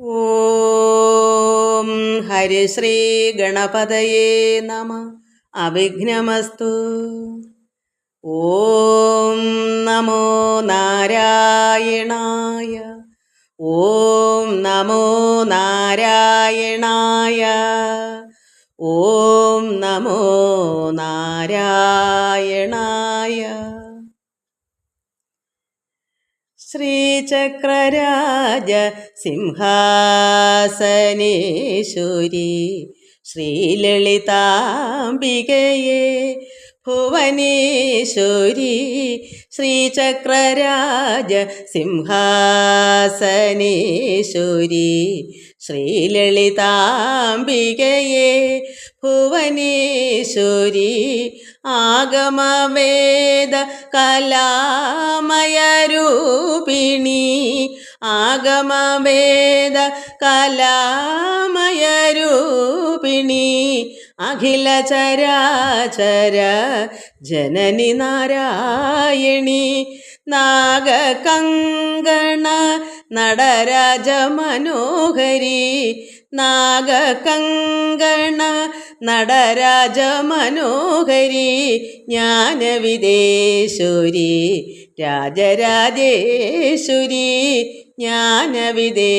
ഓം ഹരിശ്രീ ഗണപതയേ നമ. അവിഘ്നമസ്തു. ഓം നമോ നാരായണായ. ഓം നമോ നാരായണായ. ഓം നമോ നാരായണായ. ശ്രീചക്രരാജ സിംഹാസനേശ്വരി ശ്രീലളിതാംബികയെ ഭുവനേശ്വരി ശ്രീചക്രരാജ സിംഹാസനേശ്വരി ശ്രീലളിതാംബികയെ ഭുവനേശ്വരി ആഗമവേദ കലാമയരൂപിണി ആഗമവേദ കലാമയരൂപിണി അഖില ചരാചര ജനനി നാരായണി നാഗകങ്കണ നടരാജ മനോഹരി നാഗകങ്കണ നടരാജ മനോഹരി ജ്ഞാനവിദേശുരി രാജരാജേശ്വരി ജ്ഞാനവിദേശുരി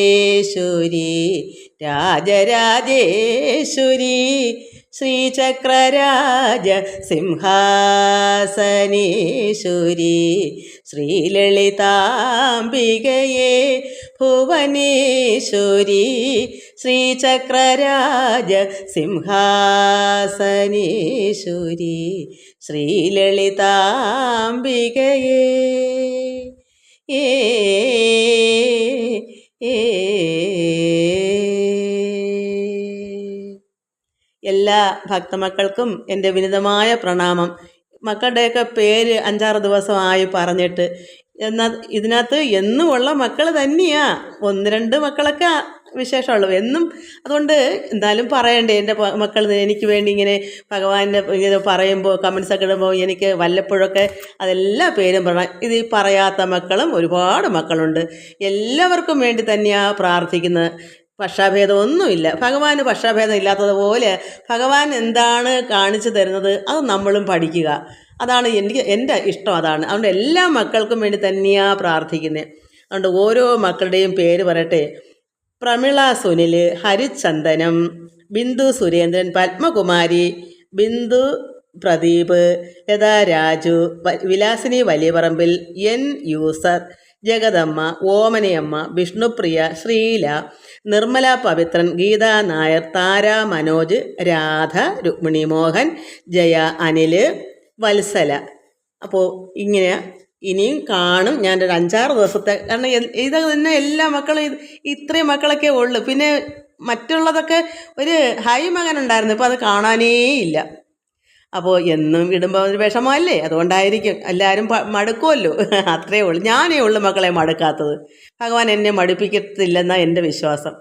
രാജരാജേശ്വരി ശ്രീചക്രരാജ സിംഹാസനേശ്വരി ശ്രീലളിതാംബികയെ ഭുവനേശ്വരി ശ്രീചക്രരാജ സിംഹാസനേശ്വരി ശ്രീലളിതാംബികയെ. എല്ലാ ഭക്തമക്കൾക്കും എന്റെ വിനിതമായ പ്രണാമം. മക്കളുടെയൊക്കെ പേര് അഞ്ചാറ് ദിവസമായി പറഞ്ഞിട്ട്. എന്നാൽ ഇതിനകത്ത് എന്നുമുള്ള മക്കൾ തന്നെയാ. ഒന്ന് രണ്ട് മക്കളൊക്കെ വിശേഷമുള്ളൂ എന്നും അതുകൊണ്ട് എന്തായാലും പറയണ്ടേ എന്റെ മക്കൾ എനിക്ക് വേണ്ടി ഇങ്ങനെ ഭഗവാന്റെ ഇങ്ങനെ പറയുമ്പോൾ കമൻസ് ഒക്കെ ഇടുമ്പോൾ എനിക്ക് വല്ലപ്പോഴൊക്കെ അതെല്ലാ പേരും പറയണം ഇത് ഈ പറയാത്ത മക്കളും ഒരുപാട് മക്കളുണ്ട്. എല്ലാവർക്കും വേണ്ടി തന്നെയാണ് പ്രാർത്ഥിക്കുന്നത് പക്ഷാഭേദമൊന്നുമില്ല. ഭഗവാന് പക്ഷാഭേദം ഇല്ലാത്തതുപോലെ ഭഗവാൻ എന്താണ് കാണിച്ചു തരുന്നത് അത് നമ്മളും പഠിക്കുക. അതാണ് എനിക്ക് എന്റെ ഇഷ്ടം അതാണ്. അതുകൊണ്ട് എല്ലാ മക്കൾക്കും വേണ്ടി തന്നെയാണ് പ്രാർത്ഥിക്കുന്നത് അതുകൊണ്ട് ഓരോ മക്കളുടെയും പേര് പറയട്ടെ. പ്രമിള സുനിൽ ഹരിചന്ദനം ബിന്ദു സുരേന്ദ്രൻ പത്മകുമാരി ബിന്ദു പ്രദീപ് ലതാ രാജു വിലാസിനി വലിയപറമ്പിൽ എൻ യൂസർ ജഗദമ്മ ഓമനയമ്മ വിഷ്ണുപ്രിയ ശ്രീല നിർമ്മല പവിത്രൻ ഗീതാ നായർ താര മനോജ് രാധ രുക്മിണി മോഹൻ ജയ അനിൽ വത്സല. അപ്പോൾ ഇങ്ങനെ ഇനിയും കാണും. ഞാൻ ഒരു അഞ്ചാറ് ദിവസത്തെ കാരണം ഇത് തന്നെ എല്ലാ മക്കളും ഇത് ഇത്രയും മക്കളൊക്കെ ഉള്ളു. പിന്നെ മറ്റുള്ളതൊക്കെ ഒരു ഹൈ മകൻ ഉണ്ടായിരുന്നു ഇപ്പോൾ അത് കാണാനേ ഇല്ല. അപ്പോൾ എന്നും ഇടുമ്പോൾ ഒരു വിഷമമല്ലേ? അതുകൊണ്ടായിരിക്കും. എല്ലാവരും മടുക്കുമല്ലോ അത്രയേ ഉള്ളൂ. ഞാനേ ഉള്ളൂ മക്കളെ മടുക്കാത്തത്. ഭഗവാൻ എന്നെ മടുപ്പിക്കത്തില്ലെന്നാണ് എന്റെ വിശ്വാസം.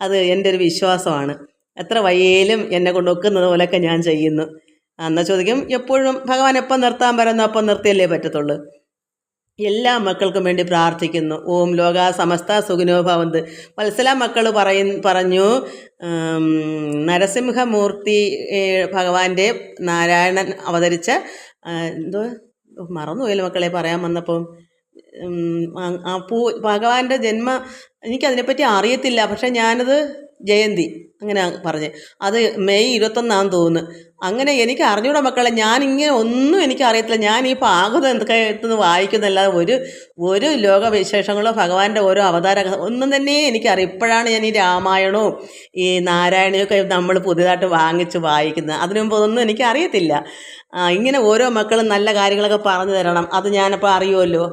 അത് എന്റെ ഒരു വിശ്വാസമാണ്. എത്ര വയ്യേലും എന്നെ കൊണ്ട് ഒക്കുന്നത് പോലെയൊക്കെ ഞാൻ ചെയ്യുന്നു. എന്നാൽ ചോദിക്കും എപ്പോഴും ഭഗവാൻ എപ്പം നിർത്താൻ പറയുന്നു അപ്പം നിർത്തിയല്ലേ പറ്റത്തുള്ളൂ? എല്ലാ മക്കൾക്കും വേണ്ടി പ്രാർത്ഥിക്കുന്നു. ഓം ലോക സമസ്ത സുഖിനോ ഭവന്ത്. വത്സല മക്കൾ പറയ പറഞ്ഞു നരസിംഹമൂർത്തി ഭഗവാന്റെ നാരായണൻ അവതരിച്ച എന്തോ മറന്നുപോയല്ലോ മക്കളെ പറയാൻ വന്നപ്പം. ആ പൂ ഭഗവാന്റെ ജന്മ എനിക്കതിനെപ്പറ്റി അറിയത്തില്ല. പക്ഷെ ഞാനത് ജയന്തി. അങ്ങനെ പറഞ്ഞ്. അത് മെയ് ഇരുപത്തൊന്നാന്ന് തോന്നുന്നു അങ്ങനെ എനിക്ക് അറിഞ്ഞൂടാ മക്കളെ. ഞാനിങ്ങനെ ഒന്നും എനിക്ക് അറിയത്തില്ല. ഞാൻ ഈ പാകത എന്തൊക്കെ വായിക്കുന്നല്ലാതെ ഒരു ഒരു ലോകവിശേഷങ്ങളോ ഭഗവാന്റെ ഓരോ അവതാര ഒന്നും തന്നെ എനിക്കറിയാം. ഇപ്പോഴാണ് ഞാൻ ഈ രാമായണവും ഈ നാരായണയൊക്കെ നമ്മൾ പുതിയതായിട്ട് വാങ്ങിച്ച് വായിക്കുന്നത്. അതിനു മുമ്പ് ഒന്നും എനിക്ക് അറിയത്തില്ല. ഇങ്ങനെ ഓരോ മക്കളും നല്ല കാര്യങ്ങളൊക്കെ പറഞ്ഞു തരണം. അത് ഞാനപ്പോൾ അറിയുമല്ലോ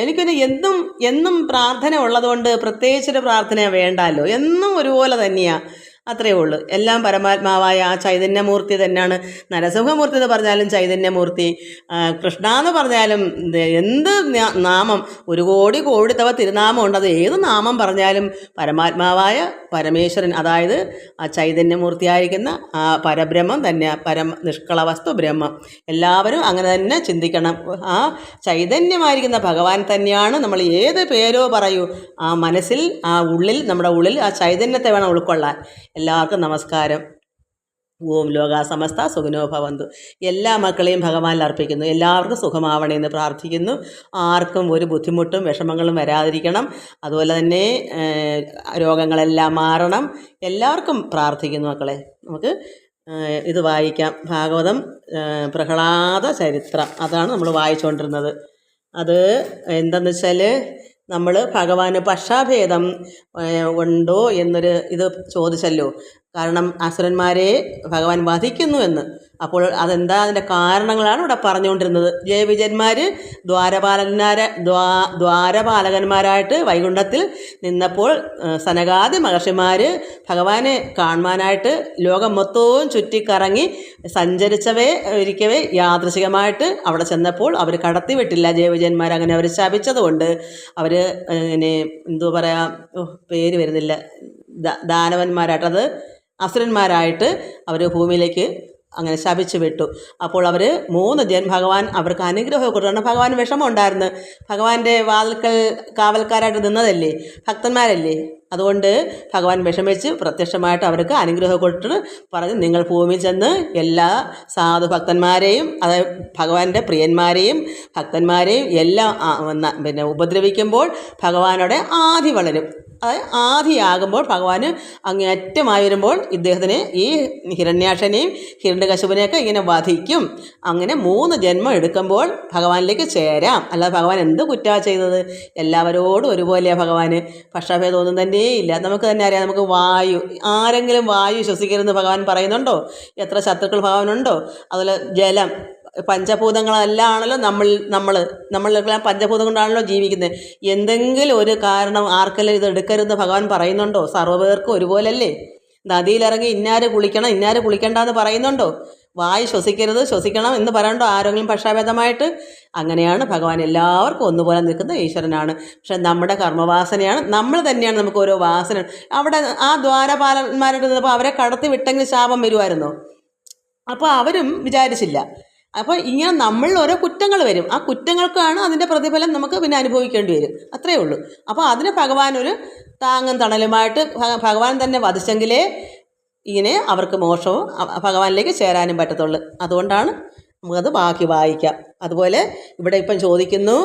എനിക്കൊരു എന്നും എന്നും പ്രാർത്ഥന ഉള്ളതുകൊണ്ട് പ്രത്യേകിച്ചൊരു പ്രാർത്ഥന വേണ്ടല്ലോ. എന്നും ഒരുപോലെ തന്നെയാണ് അത്രയേ ഉള്ളൂ. എല്ലാം പരമാത്മാവായ ആ ചൈതന്യമൂർത്തി തന്നെയാണ്. നരസിംഹമൂർത്തി എന്ന് പറഞ്ഞാലും ചൈതന്യമൂർത്തി. കൃഷ്ണ എന്ന് പറഞ്ഞാലും എന്ത് നാമം. ഒരു കോടി കോടിത്തവ തിരുനാമം ഉണ്ട്. അത് ഏത് നാമം പറഞ്ഞാലും പരമാത്മാവായ പരമേശ്വരൻ അതായത് ആ ചൈതന്യമൂർത്തിയായിരിക്കുന്ന ആ പരബ്രഹ്മം തന്നെ പരം നിഷ്കള വസ്തു ബ്രഹ്മം. എല്ലാവരും അങ്ങനെ തന്നെ ചിന്തിക്കണം. ആ ചൈതന്യമായിരിക്കുന്ന ഭഗവാൻ തന്നെയാണ് നമ്മൾ ഏത് പേരോ പറയൂ. ആ മനസ്സിൽ ആ ഉള്ളിൽ നമ്മുടെ ഉള്ളിൽ ആ ചൈതന്യത്തെ വേണം ഉൾക്കൊള്ളാൻ. എല്ലാവർക്കും നമസ്കാരം. ഓം ലോക സമസ്ത സുഖനോ ഭവന്തു. എല്ലാ മക്കളെയും ഭഗവാനിൽ അർപ്പിക്കുന്നു. എല്ലാവർക്കും സുഖമാവണേ എന്ന് പ്രാർത്ഥിക്കുന്നു. ആർക്കും ഒരു ബുദ്ധിമുട്ടും വിഷമങ്ങളും വരാതിരിക്കണം. അതുപോലെ തന്നെ രോഗങ്ങളെല്ലാം മാറണം. എല്ലാവർക്കും പ്രാർത്ഥിക്കുന്നു മക്കളെ. നമുക്ക് ഇത് വായിക്കാം. ഭാഗവതം പ്രഹ്ലാദ ചരിത്രം അതാണ് നമ്മൾ വായിച്ചുകൊണ്ടിരുന്നത്. അത് എന്തെന്ന് വെച്ചാൽ നമ്മൾ ഭഗവാന് പക്ഷാഭേദം ഉണ്ടോ എന്നൊരു ഇത് ചോദിച്ചല്ലോ. കാരണം അസുരന്മാരെ ഭഗവാൻ വധിക്കുന്നു എന്ന്. അപ്പോൾ അതെന്താ? അതിന്റെ കാരണങ്ങളാണ് ഇവിടെ പറഞ്ഞുകൊണ്ടിരുന്നത്. ജയവിജയന്മാർ ദ്വാരപാലകന്മാരെ ദ്വാ ദ്വാരപാലകന്മാരായിട്ട് വൈകുണ്ഠത്തിൽ നിന്നപ്പോൾ സനകാദി മഹർഷിമാർ ഭഗവാനെ കാണുവാനായിട്ട് ലോകം മൊത്തവും ചുറ്റിക്കറങ്ങി സഞ്ചരിച്ചവേ ഇരിക്കവേ യാദൃശികമായിട്ട് അവിടെ ചെന്നപ്പോൾ അവർ കടത്തിവിട്ടില്ല ജയവിജയന്മാർ അങ്ങനെ അവർ ശപിച്ചതുകൊണ്ട് അവർ ഇനി എന്തോ പറയാ പേര് വരുന്നില്ല. ദാനവന്മാരായിട്ടത് അസുരന്മാരായിട്ട് അവർ ഭൂമിയിലേക്ക് അങ്ങനെ ശപിച്ചു വിട്ടു. അപ്പോൾ അവർ മൂന്ന് ജൻ ഭഗവാൻ അവർക്ക് അനുഗ്രഹം കൊടുത്തു. ഭഗവാൻ വിഷമം ഉണ്ടായിരുന്നു. ഭഗവാന്റെ വാതിൽക്കൽ കാവൽക്കാരായിട്ട് നിന്നതല്ലേ? ഭക്തന്മാരല്ലേ? അതുകൊണ്ട് ഭഗവാൻ വിഷമിച്ച് പ്രത്യക്ഷമായിട്ട് അവർക്ക് അനുഗ്രഹം കൊടുത്തിട്ട് പറഞ്ഞ് നിങ്ങൾ ഭൂമിയിൽ ചെന്ന് എല്ലാ സാധു ഭക്തന്മാരെയും അതായത് ഭഗവാന്റെ പ്രിയന്മാരെയും ഭക്തന്മാരെയും എല്ലാം പിന്നെ ഉപദ്രവിക്കുമ്പോൾ ഭഗവാനോടെ ആദി വളരും. അതായത് ആദിയാകുമ്പോൾ ഭഗവാന് അങ്ങേയറ്റമായി വരുമ്പോൾ ഇദ്ദേഹത്തിന് ഈ ഹിരണ്യാക്ഷനെയും ഹിരണ്യകശുപനെയൊക്കെ ഇങ്ങനെ വധിക്കും. അങ്ങനെ മൂന്ന് ജന്മം എടുക്കുമ്പോൾ ഭഗവാനിലേക്ക് ചേരാം. അല്ലാതെ ഭഗവാൻ എന്ത് കുറ്റാ ചെയ്തത് എല്ലാവരോടും ഒരുപോലെയാണ് ഭഗവാന്. പക്ഷാഭേദമൊന്നും തന്നെ ഇല്ല നമുക്ക് തന്നെ അറിയാം നമുക്ക് വായു ആരെങ്കിലും വായു ശ്വസിക്കരുതെന്ന് ഭഗവാൻ പറയുന്നുണ്ടോ? എത്ര ശത്രുക്കൾ ഭഗവാനുണ്ടോ? അതുപോലെ ജലം പഞ്ചഭൂതങ്ങളെല്ലാം ആണല്ലോ നമ്മൾ നമ്മൾ നമ്മളെല്ലാം പഞ്ചഭൂതം കൊണ്ടാണല്ലോ ജീവിക്കുന്നത്. എന്തെങ്കിലും ഒരു കാരണം ആർക്കെല്ലാം ഇത് എടുക്കരുതെന്ന് ഭഗവാൻ പറയുന്നുണ്ടോ? സർവപേർക്കും ഒരുപോലല്ലേ? നദിയിലിറങ്ങി ഇന്നാര് കുളിക്കണം ഇന്നാര് കുളിക്കണ്ടെന്ന് പറയുന്നുണ്ടോ? വായു ശ്വസിക്കരുത് ശ്വസിക്കണം എന്ന് പറയണ്ടോ ആരെങ്കിലും? പക്ഷാഭേദമായിട്ട്? അങ്ങനെയാണ് ഭഗവാൻ എല്ലാവർക്കും ഒന്നുപോലെ നിൽക്കുന്ന ഈശ്വരനാണ്. പക്ഷെ നമ്മുടെ കർമ്മവാസനയാണ് നമ്മൾ തന്നെയാണ് നമുക്ക് ഓരോ വാസന. അവിടെ ആ ദ്വാരപാലന്മാരുടെ നിന്നപ്പോൾ അവരെ കടത്തി വിട്ടെങ്കിൽ ശാപം വരുമായിരുന്നോ? അപ്പോൾ അവരും വിചാരിച്ചില്ല. അപ്പോൾ ഇങ്ങനെ നമ്മൾ ഓരോ കുറ്റങ്ങൾ വരും. ആ കുറ്റങ്ങൾക്കാണ് അതിന്റെ പ്രതിഫലം നമുക്ക് പിന്നെ അനുഭവിക്കേണ്ടി വരും. അത്രയേ ഉള്ളൂ. അപ്പോൾ അതിന് ഭഗവാൻ ഒരു താങ്ങും തണലുമായിട്ട് ഭഗവാൻ തന്നെ വധിച്ചെങ്കിലേ ഇങ്ങനെ അവർക്ക് മോക്ഷവും ഭഗവാനിലേക്ക് ചേരാനും പറ്റത്തുള്ളൂ. അതുകൊണ്ടാണ് നമുക്കത് ബാക്കി വായിക്കാം. അതുപോലെ ഇവിടെ ഇപ്പം ചോദിക്കുന്നു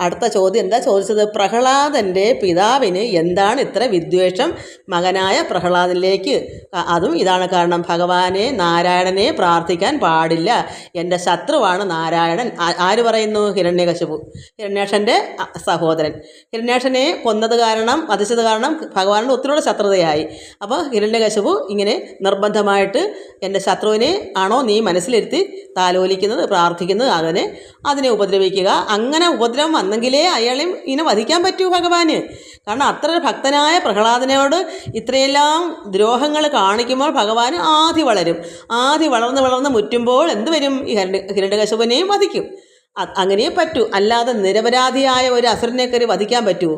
അടുത്ത ചോദ്യം എന്താ? ചോദിച്ചത് പ്രഹ്ലാദന്റെ പിതാവിന് എന്താണ് ഇത്ര വിദ്വേഷം? മകനായ പ്രഹ്ലാദനിലേക്ക്. അതും ഇതാണ് കാരണം. ഭഗവാനെ നാരായണനെ പ്രാർത്ഥിക്കാൻ പാടില്ല. എന്റെ ശത്രുവാണ് നാരായണൻ. ആര് പറയുന്നു? ഹിരണ്യകശിപു. ഹിരണ്യേഷന്റെ സഹോദരൻ. ഹിരണ്യേഷനെ കൊന്നത് കാരണം വധിച്ചത് കാരണം ഭഗവാനോട് ഒത്തിരിയോടെ ശത്രുതയായി. അപ്പോൾ ഹിരണ്യകശിപു ഇങ്ങനെ നിർബന്ധമായിട്ട് എന്റെ ശത്രുവിനെ ആണോ നീ മനസ്സിലിരുത്തി താലോലിക്കുന്നത് പ്രാർത്ഥിക്കുന്നത് അതിനെ അതിനെ ഉപദ്രവിക്കുക. അങ്ങനെ ഉപദ്രവം വന്നെങ്കിലേ അയാളെയും ഇങ്ങനെ വധിക്കാൻ പറ്റൂ ഭഗവാന്. കാരണം അത്ര ഭക്തനായ പ്രഹ്ലാദനോട് ഇത്രയെല്ലാം ദ്രോഹങ്ങൾ കാണിക്കുമ്പോൾ ഭഗവാൻ ആദ്യ വളരും. ആദ്യ വളർന്ന് വളർന്ന് മുറ്റുമ്പോൾ എന്ത് വരും? ഈ ഹിരണ്യ ഹിരണ്യകശുപനെയും വധിക്കും. അങ്ങനെയേ പറ്റൂ. അല്ലാതെ നിരപരാധിയായ ഒരു അസുരനെ കയറി വധിക്കാൻ പറ്റുമോ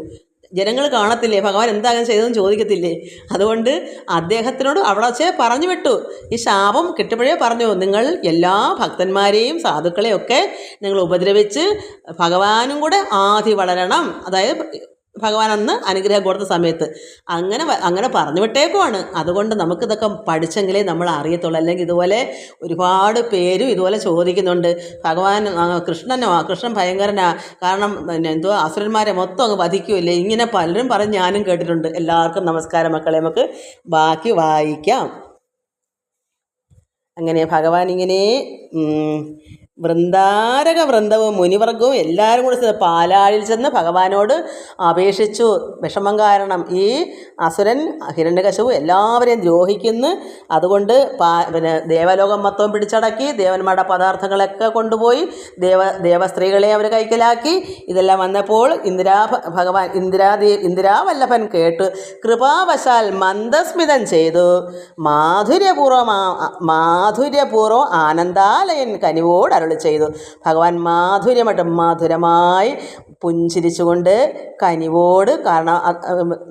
ജനങ്ങൾ കാണത്തില്ലേ? ഭഗവാൻ എന്താകാൻ ചെയ്തതെന്ന് ചോദിക്കത്തില്ലേ? അതുകൊണ്ട് അദ്ദേഹത്തിനോട് അവിടെ വച്ചേ പറഞ്ഞു വിട്ടു. ഈ ശാപം കിട്ടുമ്പോഴേ പറഞ്ഞു നിങ്ങൾ എല്ലാ ഭക്തന്മാരെയും സാധുക്കളെയൊക്കെ നിങ്ങൾ ഉപദ്രവിച്ച് ഭഗവാനും കൂടെ ആദി വളരണം. അതായത് ഭഗവാൻ അന്ന് അനുഗ്രഹം കൊടുത്ത സമയത്ത്. അങ്ങനെ അങ്ങനെ പറഞ്ഞു വിട്ടേക്കുവാണ് അതുകൊണ്ട് നമുക്കിതൊക്കെ പഠിച്ചെങ്കിലേ നമ്മൾ അറിയത്തുള്ളൂ. അല്ലെങ്കിൽ ഇതുപോലെ ഒരുപാട് പേരും ഇതുപോലെ ചോദിക്കുന്നുണ്ട്. ഭഗവാൻ കൃഷ്ണനോ കൃഷ്ണൻ ഭയങ്കരനാ. കാരണം പിന്നെ എന്തോ അസുരന്മാരെ മൊത്തം അങ്ങ് വധിക്കുമല്ലേ ഇങ്ങനെ പലരും പറഞ്ഞ് ഞാനും കേട്ടിട്ടുണ്ട്. എല്ലാവർക്കും നമസ്കാരം മക്കളെ. നമുക്ക് ബാക്കി വായിക്കാം. അങ്ങനെ ഭഗവാൻ ഇങ്ങനെ വൃന്ദാരക വൃന്ദവും മുനിവർഗവും എല്ലാവരും കൂടി പാലാഴിൽ ചെന്ന് ഭഗവാനോട് അപേക്ഷിച്ചു. വിഷമം കാരണം ഈ അസുരൻ ഹിരണ്യകശവു എല്ലാവരെയും ദ്രോഹിക്കുന്നു. അതുകൊണ്ട് പാ പിന്നെ ദേവലോകം മൊത്തവും പിടിച്ചടക്കി ദേവന്മാരുടെ പദാർത്ഥങ്ങളൊക്കെ കൊണ്ടുപോയി ദേവ ദേവസ്ത്രീകളെ അവർ കൈക്കലാക്കി. ഇതെല്ലാം വന്നപ്പോൾ ഇന്ദിരാ ഭഗവാൻ ഇന്ദിരാദേ ഇന്ദിരാവല്ലഭൻ കേട്ട്. കൃപാവശാൽ മന്ദസ്മിതം ചെയ്തു. മാധുര്യപൂർവം മാധുര്യപൂർവം ആനന്ദാലയൻ കനിവോട് അരുളി ചെയ്തു. ഭഗവാൻ മാധുര്യമായിട്ട് മധുരമായി പുഞ്ചിരിച്ചുകൊണ്ട് കനിവോട് കാരണം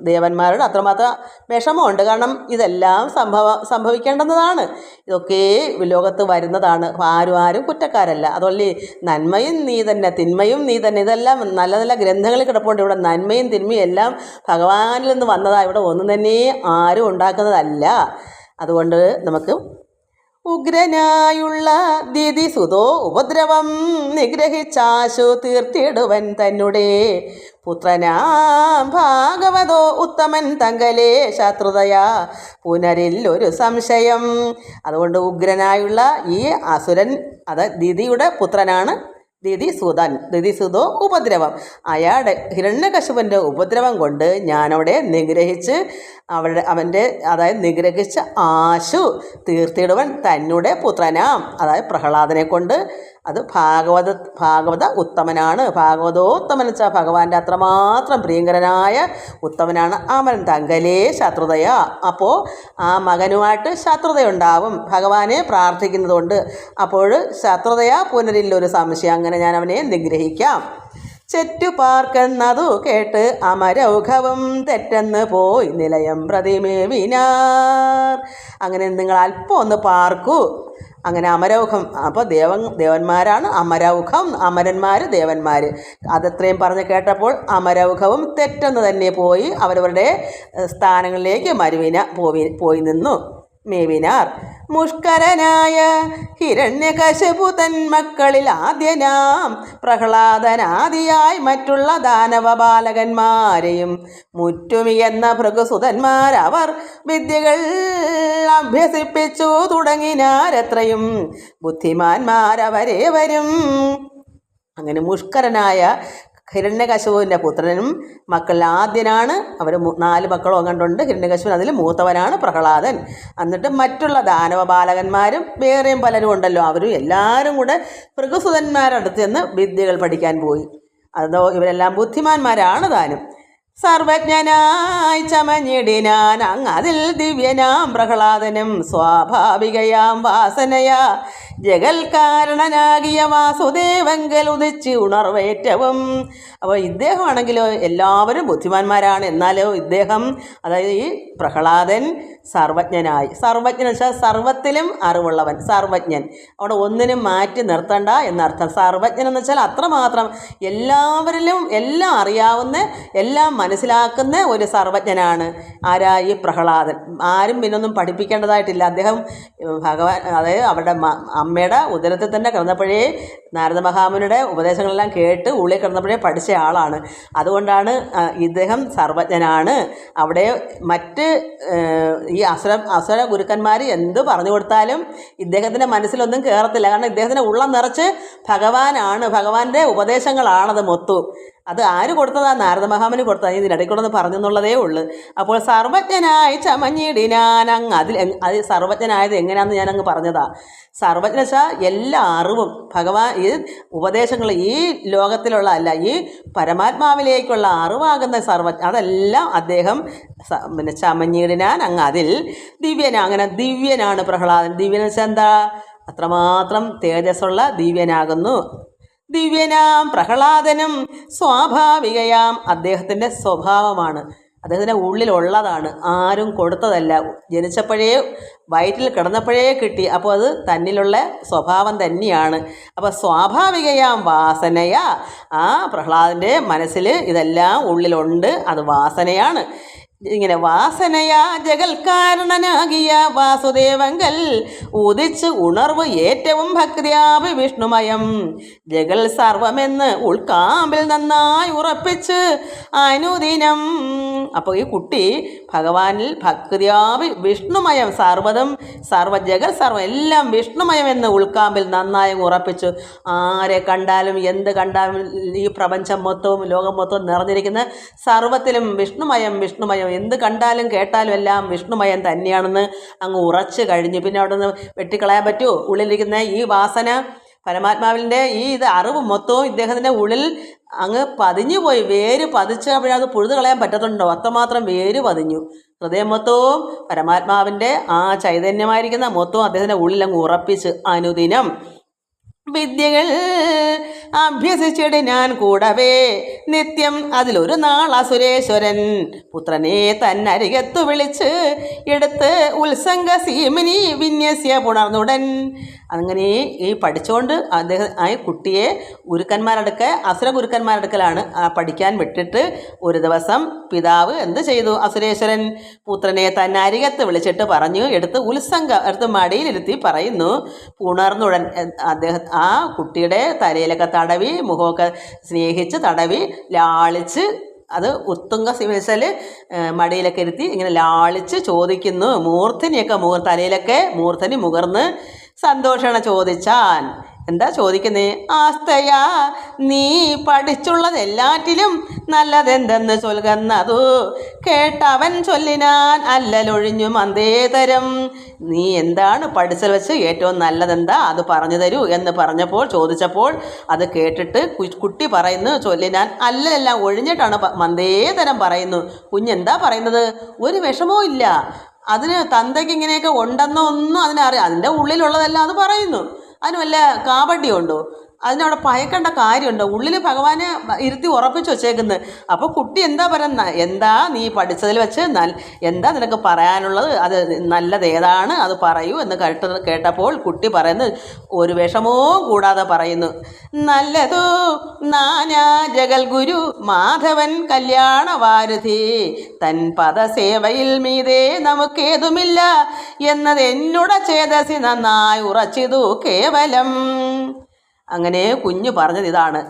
ദേവന്മാരുടെ അത്രമാത്രം വിഷമമുണ്ട്. കാരണം ഇതെല്ലാം സംഭവ സംഭവിക്കേണ്ടുന്നതാണ്. ഇതൊക്കെ ലോകത്ത് വരുന്നതാണ്. ആരും ആരും കുറ്റക്കാരല്ല. അതുകൊണ്ട് നന്മയും നീ തന്നെ തിന്മയും നീ തന്നെ ഇതെല്ലാം നല്ല നല്ല ഗ്രന്ഥങ്ങളിൽ കിടപ്പുണ്ട്. ഇവിടെ നന്മയും തിന്മയും എല്ലാം ഭഗവാനിൽ നിന്ന് വന്നതാണ് ഇവിടെ ഒന്നും തന്നെ ആരും ഉണ്ടാക്കുന്നതല്ല. അതുകൊണ്ട് നമുക്ക് ഉഗ്രനായുള്ള ദിതി സുതോ ഉപദ്രവം നിഗ്രഹിച്ചാശു തീർത്തിടുവൻ തന്നെ പുത്രനാം ഭാഗവതോ ഉത്തമൻ തങ്കലേ ശത്രുതയാ. പുനരിൽ ഒരു സംശയം. അതുകൊണ്ട് ഉഗ്രനായുള്ള ഈ അസുരൻ അത് ദിതിയുടെ പുത്രനാണ് ദിതി സുതൻ ദിതി സുതോ ഉപദ്രവം. അയാളുടെ ഹിരണ്യകശുപന്റെ ഉപദ്രവം കൊണ്ട് ഞാനവിടെ നിഗ്രഹിച്ച് അവരുടെ അവന്റെ അതായത് നിഗ്രഹിച്ച ആശു തീർത്തിടുവൻ തന്നെ പുത്രനാം. അതായത് പ്രഹ്ലാദനെ കൊണ്ട് അത് ഭാഗവത ഭാഗവത ഉത്തമനാണ്. ഭാഗവതോത്തമൻ വെച്ചാൽ ഭഗവാന്റെ അത്രമാത്രം പ്രിയങ്കരനായ ഉത്തമനാണ്. അവൻ തങ്കലേ ശത്രുതയ. അപ്പോൾ ആ മകനുമായിട്ട് ശത്രുതയുണ്ടാവും. ഭഗവാനെ പ്രാർത്ഥിക്കുന്നതുകൊണ്ട് അപ്പോൾ ശത്രുതയാ പുനരില്ലൊരു സംശയം. അങ്ങനെ ഞാൻ അവനെ നിഗ്രഹിക്കാം ചെറ്റു പാർക്കെന്നതു കേട്ട് അമരൗഘവും തെറ്റെന്ന് പോയി നിലയം പ്രതിമേ വിനാർ. അങ്ങനെ നിങ്ങൾ അല്പം ഒന്ന് പാർക്കൂ. അങ്ങനെ അമരൗഖം. അപ്പോൾ ദേവൻ ദേവന്മാരാണ് അമരൗഖം. അമരന്മാർ ദേവന്മാർ അതത്രയും പറഞ്ഞ് കേട്ടപ്പോൾ അമരൗഖവും തെറ്റെന്ന് തന്നെ പോയി അവരവരുടെ സ്ഥാനങ്ങളിലേക്ക് മരുവിന പോയി പോയി നിന്നു. മേവിനാർ മുഷ്കരനായ ഹിരണ്യകശപു തൻ മക്കളിൽ ആദ്യനാം പ്രഹ്ലാദനാദിയായി മറ്റുള്ള ദാനവ ബാലകന്മാരെയും മുറ്റുമി എന്ന ഭൃഗുസുതന്മാരവർ വിദ്യകൾ അഭ്യസിപ്പിച്ചു തുടങ്ങിനാരത്രയും ബുദ്ധിമാന്മാരവരെ വരും അങ്ങനെ മുഷ്കരനായ ഹിരണ്യകശുവിന്റെ പുത്രനും മക്കളിൽ ആദ്യനാണ്. അവർ നാല് മക്കളും അങ്ങോട്ടുണ്ട് ഹിരണ്യകശുവൻ അതിൽ മൂത്തവനാണ് പ്രഹ്ലാദൻ. എന്നിട്ട് മറ്റുള്ള ദാനവ ബാലകന്മാരും വേറെയും പലരും ഉണ്ടല്ലോ. അവരും എല്ലാവരും കൂടെ മൃഗസുതന്മാരുടെ അടുത്ത് ചെന്ന് വിദ്യകൾ പഠിക്കാൻ പോയി. അതോ ഇവരെല്ലാം ബുദ്ധിമാന്മാരാണ് താനും. സർവജ്ഞനായി ചമഞ്ഞിടിനാൻ അങ്ങതിൽ ദിവ്യനാം പ്രഹ്ലാദനും സ്വാഭാവികയാം വാസനയാ. ജഗൽ കാരണനാകിയ വാസുദേവങ്കൽ ഉദിച്ച് ഉണർവേറ്റവും. അപ്പോൾ ഇദ്ദേഹമാണെങ്കിലോ എല്ലാവരും ബുദ്ധിമാന്മാരാണ്. എന്നാലോ ഇദ്ദേഹം അതായത് ഈ പ്രഹ്ലാദൻ സർവജ്ഞനായി. സർവജ്ഞൻ വെച്ചാൽ സർവത്തിലും അറിവുള്ളവൻ സർവജ്ഞൻ. അവിടെ ഒന്നിനും മാറ്റി നിർത്തണ്ട എന്നർത്ഥം. സർവജ്ഞൻ എന്ന് വെച്ചാൽ അത്രമാത്രം എല്ലാവരിലും എല്ലാം അറിയാവുന്ന എല്ലാം മനസ്സിലാക്കുന്ന ഒരു സർവജ്ഞനാണ്. ആരാ ഈ പ്രഹ്ലാദൻ? ആരും പിന്നൊന്നും പഠിപ്പിക്കേണ്ടതായിട്ടില്ല. അദ്ദേഹം ഭഗവാൻ അതായത് അവരുടെ മ- അമ്മയുടെ ഉദരത്തിൽ തന്നെ കിടന്നപ്പോഴേ നാരദ മഹാമുനിയുടെ ഉപദേശങ്ങളെല്ലാം കേട്ട് ഉള്ളിൽ കിടന്നപ്പോഴേ പഠിച്ച ആളാണ്. അതുകൊണ്ടാണ് ഇദ്ദേഹം സർവജ്ഞനാണ്. അവിടെ മറ്റ് ഈ അസുര അസുര ഗുരുക്കന്മാർ എന്ത് പറഞ്ഞു കൊടുത്താലും ഇദ്ദേഹത്തിന്റെ മനസ്സിലൊന്നും കയറത്തില്ല കാരണം ഇദ്ദേഹത്തിന്റെ ഉള്ളം നിറച്ച് ഭഗവാനാണ്. ഭഗവാന്റെ ഉപദേശങ്ങളാണത് മൊത്തവും അത് ആര് കൊടുത്തതാ? നാരദ മഹാമന് കൊടുത്തതാ. ഇതിനിടയിൽ കൂടെ ഒന്ന് പറഞ്ഞെന്നുള്ളതേ ഉള്ളൂ. അപ്പോൾ സർവജ്ഞനായി ചമഞ്ഞിടിനാൻ അങ്ങ് അതിൽ അത് സർവജ്ഞനായത് എങ്ങനെയാണെന്ന് ഞാൻ അങ്ങ് പറഞ്ഞതാ. സർവജ്ഞ എല്ലാ അറിവും ഭഗവാൻ ഈ ഉപദേശങ്ങൾ ഈ ലോകത്തിലുള്ള അല്ല ഈ പരമാത്മാവിലേക്കുള്ള അറിവാകുന്ന സർവ അതെല്ലാം അദ്ദേഹം പിന്നെ ചമഞ്ഞിടിനാൻ അങ്ങ് അതിൽ ദിവ്യന അങ്ങനെ ദിവ്യനാണ് പ്രഹ്ലാദൻ. എന്താ? അത്രമാത്രം തേജസ്സുള്ള ദിവ്യനാകുന്നു. ദിവ്യനാം പ്രഹ്ലാദനും സ്വാഭാവികയാം അദ്ദേഹത്തിന്റെ സ്വഭാവമാണ്. അദ്ദേഹത്തിന്റെ ഉള്ളിലുള്ളതാണ്. ആരും കൊടുത്തതല്ല. ജനിച്ചപ്പോഴേ വയറ്റിൽ കിടന്നപ്പോഴേ കിട്ടി. അപ്പോൾ അത് തന്നിലുള്ള സ്വഭാവം തന്നെയാണ്. അപ്പോൾ സ്വാഭാവികയാം വാസനയാ. ആ പ്രഹ്ലാദന്റെ മനസ്സിൽ ഇതെല്ലാം ഉള്ളിലുണ്ട്. അത് വാസനയാണ്. ഇങ്ങനെ വാസനയാ ജഗൽകാരണനാകിയ വാസുദേവങ്കൽ ഉദിച്ച് ഉണർവ് ഏറ്റവും ഭക്തിയാപി വിഷ്ണുമയം. ജഗൽ സർവമെന്ന് ഉൾക്കാമ്പിൽ നന്നായി ഉറപ്പിച്ച് അനുദിനം. അപ്പോൾ ഈ കുട്ടി ഭഗവാനിൽ ഭക്തിയാപി വിഷ്ണുമയം സർവതും സർവ ജഗൽ സർവം എല്ലാം വിഷ്ണുമയം എന്ന് ഉൾക്കാമ്പിൽ നന്നായി ഉറപ്പിച്ചു ആരെ കണ്ടാലും എന്ത് കണ്ടാലും ഈ പ്രപഞ്ചം മൊത്തവും ലോകം മൊത്തവും നിറഞ്ഞിരിക്കുന്ന സർവത്തിലും വിഷ്ണുമയം വിഷ്ണുമയം എന്ത് കണ്ടാലും കേട്ടാലും എല്ലാം വിഷ്ണുമയം തന്നെയാണെന്ന് അങ്ങ് ഉറച്ചു കഴിഞ്ഞു. പിന്നെ അവിടെ നിന്ന് വെട്ടിക്കളയാൻ പറ്റുമോ ഉള്ളിലിരിക്കുന്ന ഈ വാസന പരമാത്മാവിന്റെ ഈ ഇത് അറിവ് മൊത്തവും ഇദ്ദേഹത്തിന്റെ ഉള്ളിൽ അങ്ങ് പതിഞ്ഞു പോയി. വേര് പതിച്ച് അപ്പോഴത് പുഴുതു കളയാൻ പറ്റത്തുണ്ടോ? അത്രമാത്രം വേര് പതിഞ്ഞു. ഹൃദയം മൊത്തവും പരമാത്മാവിന്റെ ആ ചൈതന്യമായിരിക്കുന്ന മൊത്തവും അദ്ദേഹത്തിന്റെ ഉള്ളിൽ അങ്ങ് ഉറപ്പിച്ച് അനുദിനം വിദ്യകൾ അഭ്യസിച്ചിട് ഞാൻ കൂടവേ. നിത്യം അതിലൊരു നാള സുരേശ്വരൻ. പുത്രനെ തന്നരികത്തു വിളിച്ച് എടുത്ത് ഉത്സംഗ സീമിനി വിന്യസ്യ പുണർന്നുടൻ. അങ്ങനെ ഈ പഠിച്ചുകൊണ്ട് അദ്ദേഹം ആ കുട്ടിയെ ഗുരുക്കന്മാരടുക്ക അസുര ഗുരുക്കന്മാരടുക്കലാണ് പഠിക്കാൻ വിട്ടിട്ട് ഒരു ദിവസം പിതാവ് എന്ത് ചെയ്തു? അസുരേശ്വരൻ പുത്രനെ തന്നെ അരികത്ത് വിളിച്ചിട്ട് പറഞ്ഞു എടുത്ത് ഉത്സംഗ എടുത്ത് മടിയിലിരുത്തി പറയുന്നു പുണർന്നുടൻ. അദ്ദേഹം ആ കുട്ടിയുടെ തലയിലൊക്കെ തടവി മുഖമൊക്കെ സ്നേഹിച്ച് തടവി ലാളിച്ച് അത് ഉത്തുങ്ക വെച്ചാൽ മടിയിലൊക്കെ ഇരുത്തി ഇങ്ങനെ ലാളിച്ച് ചോദിക്കുന്നു. മൂർധനിയൊക്കെ മൂർ തലയിലൊക്കെ മൂർധനി മുകർന്ന് സന്തോഷണ ചോദിച്ചാൻ. എന്താ ചോദിക്കുന്നേ? ആസ്തയാ നീ പഠിച്ചുള്ളത് എല്ലാറ്റിലും നല്ലതെന്തെന്ന് ചൊൽകുന്നതു കേട്ടവൻ ചൊല്ലിനാൻ അല്ലലൊഴിഞ്ഞു മന്ദേതരം. നീ എന്താണ് പഠിച്ചത് വെച്ച് ഏറ്റവും നല്ലതെന്താ അത് പറഞ്ഞു തരൂ എന്ന് പറഞ്ഞപ്പോൾ ചോദിച്ചപ്പോൾ അത് കേട്ടിട്ട് കുട്ടി പറയുന്നു ചൊല്ലിനാൻ അല്ലെല്ലാം ഒഴിഞ്ഞിട്ടാണ് പ- മന്ദേതരം പറയുന്നു. കുഞ്ഞെന്താ പറയുന്നത്? ഒരു വിഷമവും ഇല്ല. അതിന് തന്തയ്ക്ക് ഇങ്ങനെയൊക്കെ ഉണ്ടെന്നോ ഒന്നും അതിനറിയാം. അതിന്റെ ഉള്ളിലുള്ളതെല്ലാം അത് പറയുന്നു. അതിന് വല്ല കാപട്യമുണ്ടോ അതിനവിടെ ഭയക്കേണ്ട കാര്യമുണ്ട്. ഉള്ളിൽ ഭഗവാനെ ഇരുത്തി ഉറപ്പിച്ച് വച്ചേക്കുന്നത് അപ്പോൾ കുട്ടി എന്താ പറയുന്ന? എന്താ നീ പഠിച്ചതിൽ വെച്ച് എന്താ നിനക്ക് പറയാനുള്ളത്? അത് നല്ലത് ഏതാണ്? അത് പറയൂ എന്ന് കേട്ട കേട്ടപ്പോൾ കുട്ടി പറയുന്നത് ഒരു വിഷമവും കൂടാതെ പറയുന്നു നല്ലതോ നാനാ ജഗൽ ഗുരു മാധവൻ കല്യാണവാരുധി. തൻ പദസേവയിൽ മീതേ നമുക്കേതുമില്ല. എന്നത് എന്നോട് ചേതസി നന്നായി ഉറച്ചിതു കേവലം. അങ്ങനെ കുഞ്ഞു പറഞ്ഞത് ഇതാണ്.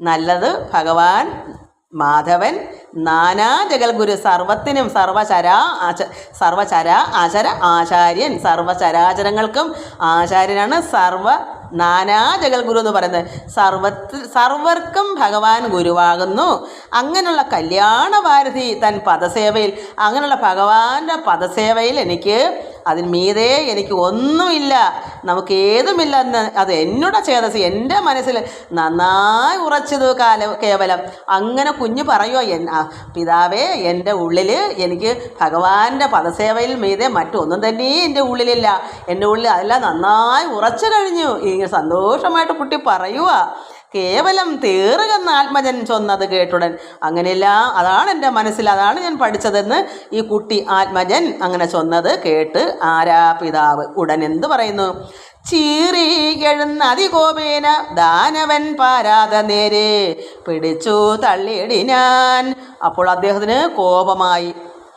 നല്ലത് ഭഗവാൻ മാധവൻ നാനാ ജഗൽഗുരു സർവത്തിനും സർവചരാ ആച സർവചര ആചര ആചാര്യൻ സർവചരാചരങ്ങൾക്കും ആചാര്യനാണ് സർവ നാനാ ജഗൽഗുരു എന്ന് പറയുന്നത്. സർവത്തിൽ സർവർക്കും ഭഗവാൻ ഗുരുവാകുന്നു. അങ്ങനെയുള്ള കല്യാണഭാരതി തൻ പദസേവയിൽ അങ്ങനെയുള്ള ഭഗവാന്റെ പദസേവയിൽ എനിക്ക് അതിന് മീതെ എനിക്ക് ഒന്നുമില്ല. നമുക്ക് ഏതുമില്ല എന്ന് അത് എന്നോട് ചേതസ് എന്റെ മനസ്സിൽ നന്നായി ഉറച്ചത് കാല കേവലം. അങ്ങനെ കുഞ്ഞ് പറയുമോ ആ, പിതാവേ എന്റെ ഉള്ളിൽ എനിക്ക് ഭഗവാന്റെ പദസേവയിൽ മീതെ മറ്റൊന്നും തന്നെ എന്റെ ഉള്ളിലില്ല. എന്റെ ഉള്ളിൽ അതെല്ലാം നന്നായി ഉറച്ചു കഴിഞ്ഞു. ഇങ്ങനെ സന്തോഷമായിട്ട് കുട്ടി പറയുക കേവലം തേറുകെന്ന് ആത്മജൻ ചൊന്നത് കേട്ടുടൻ. അങ്ങനെയല്ല അതാണ് എന്റെ മനസ്സിൽ അതാണ് ഞാൻ പഠിച്ചതെന്ന് ഈ കുട്ടി ആത്മജൻ അങ്ങനെ ചൊന്നത് കേട്ട് ആരാ പിതാവ്? ഉടൻ എന്ത് പറയുന്നു? ചീറി എഴുന്ന അതികോപേന ദാനവൻ പാരാത നേരെ പിടിച്ചു തള്ളിയിടിനാൻ. അപ്പോൾ അദ്ദേഹത്തിന് കോപമായി.